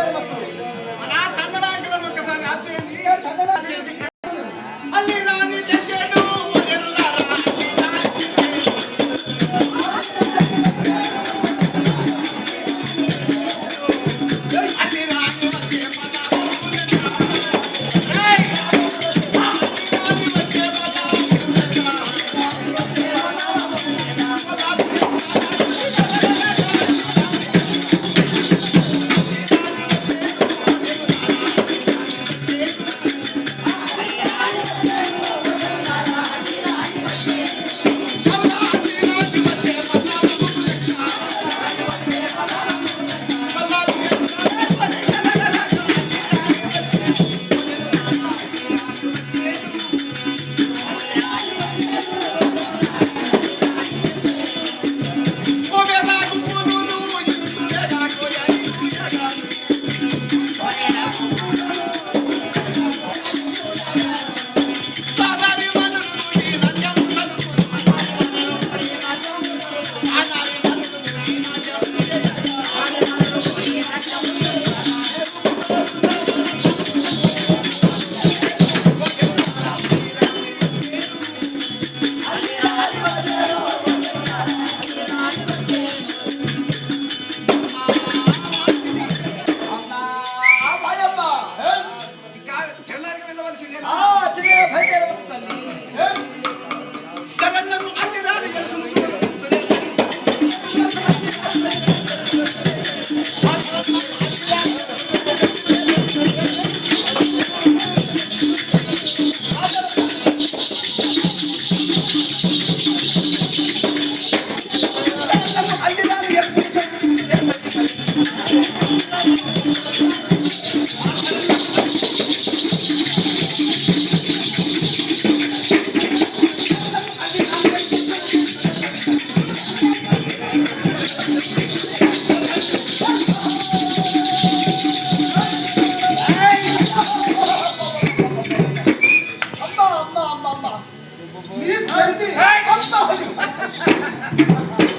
でります。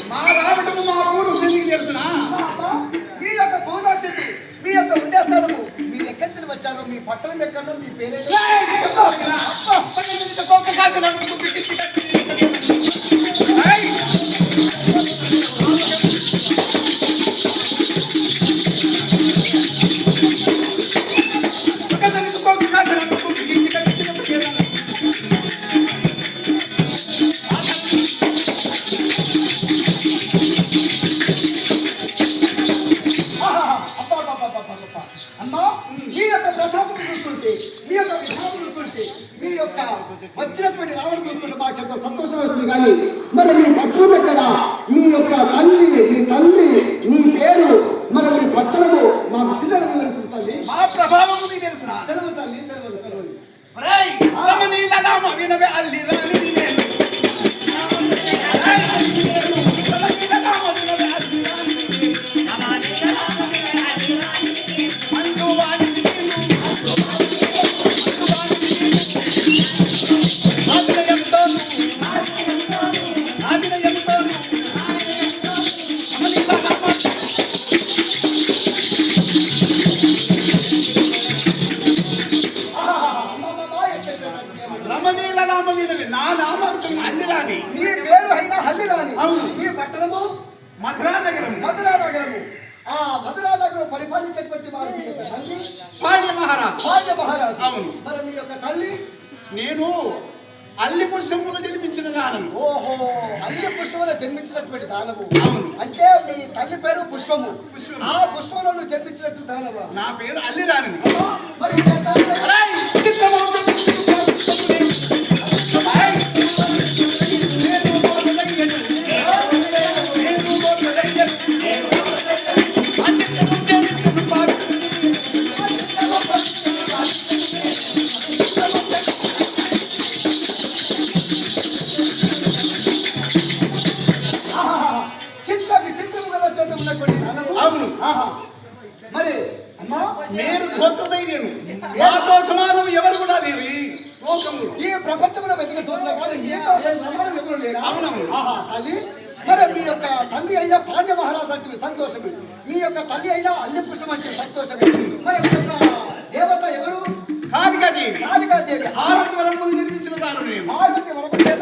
మా రావటము మా ఊరు తిరిగి తెలుసునా మీ యొక్క భూదాక్షి మీ యొక్క ఉండేస్తాను మీరు ఎక్కడి వచ్చారు మీ పట్టణం ఎక్కడో మీ పేరేంటో మీ యొక్క వచ్చినటువంటి రావడం చూస్తుంటే మాకు ఎంతో సంతోషం అవుతుంది కానీ మరి మీ పట్టణం ఎక్కడ? మీ యొక్క తల్లి మీ తల్లి మీ పేరు మరి మీ పట్టణము మా విద్యుత్ తెలుస్తుంది? మా ప్రభావము నీకు తెలుసునా? తెలుగు తల్లి తెలుగు నామ వినవే అల్లి రమణీల వినవే నా నామంతం అల్లి రాణి మీ పేరు అయినా హల్లి రాని అవును. మీ పట్టణము మధురా నగరం మధురా నగరము ఆ మధురా నగరం పరిపాలించేటువంటి వారు మీ యొక్క తల్లి. పాండ్య మహారాజ్. భాగ్య మహారాజు. అవును. మరి మీ యొక్క తల్లి? నేను అల్లి పుష్పములు జన్మించిన దానం ఓహో అల్లి పుష్పంలో జన్మించినటువంటి దానము. అవును. అంటే మీ తల్లి పేరు పుష్పము. ఆ పుష్పంలో జన్మించినట్టు దానవా నా పేరు అల్లి రాణి మరి ఆహా. మరి అమ్మా నేను గొప్ప ధైర్యం నాతో సమానం ఎవరు కూడా లేరు ఈ లోకంలో ఈ ప్రపంచంలో వెతికి చూసినా కానీ నీతో సమానం ఎవరు లేరా. అవునవును. ఆహా తల్లి. మరి మీ యొక్క తల్లి అయిన పాండ్య మహారాజు అంటే సంతోషం మీ యొక్క తల్లి అయినా అల్లి పుష్పం అంటే సంతోషమే. మరి మీ యొక్క దేవత ఎవరు? కాళికాదేవి. కాళికాదేవి. ఆరతి వరములు నిర్మించిన దారు నేను పార్వతి వరమ చేత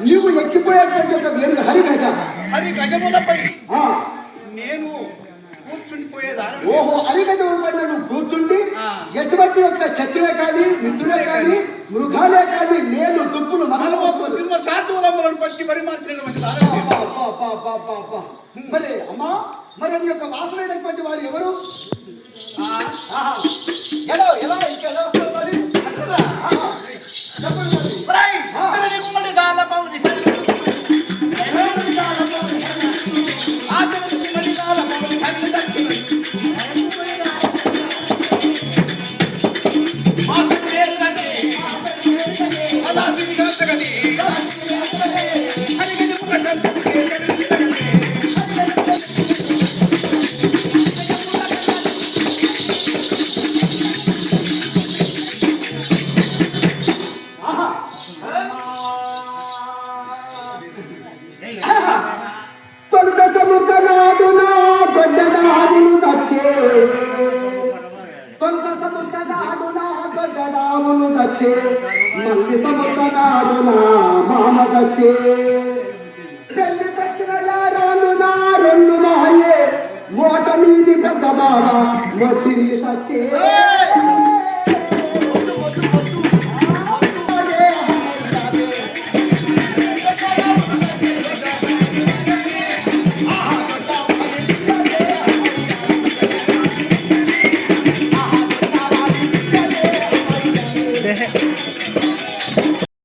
నీవు ఎక్కిపోయేటువంటి ఒక వేరుగా హరి గజ హరి గజములపై నేను ఓహో హరి గజముల పైన నువ్వు కూర్చుండి. ఎటువంటి యొక్క శత్రువే కానీ మిత్రులే కానీ మృగాలే కానీ లేలు తుప్పులు మనలో పట్టి పరిమార్చినటువంటి. మరి అమ్మా మరి నీ యొక్క వాసులైనటువంటి వారు ఎవరు. ఎలా ఎలా ఇంకా. చెప్పండి అదాసిని కాస్తగది. హరిగజ పురకంతు ఏర్పడి. ఆహా. తొలుత గొడ్డడాములు చచ్చే మల్లి సముఖ నాడున మామ పెళ్ళి రెండు మోట మీది పెద్ద బాబా మొసిరి సచ్చే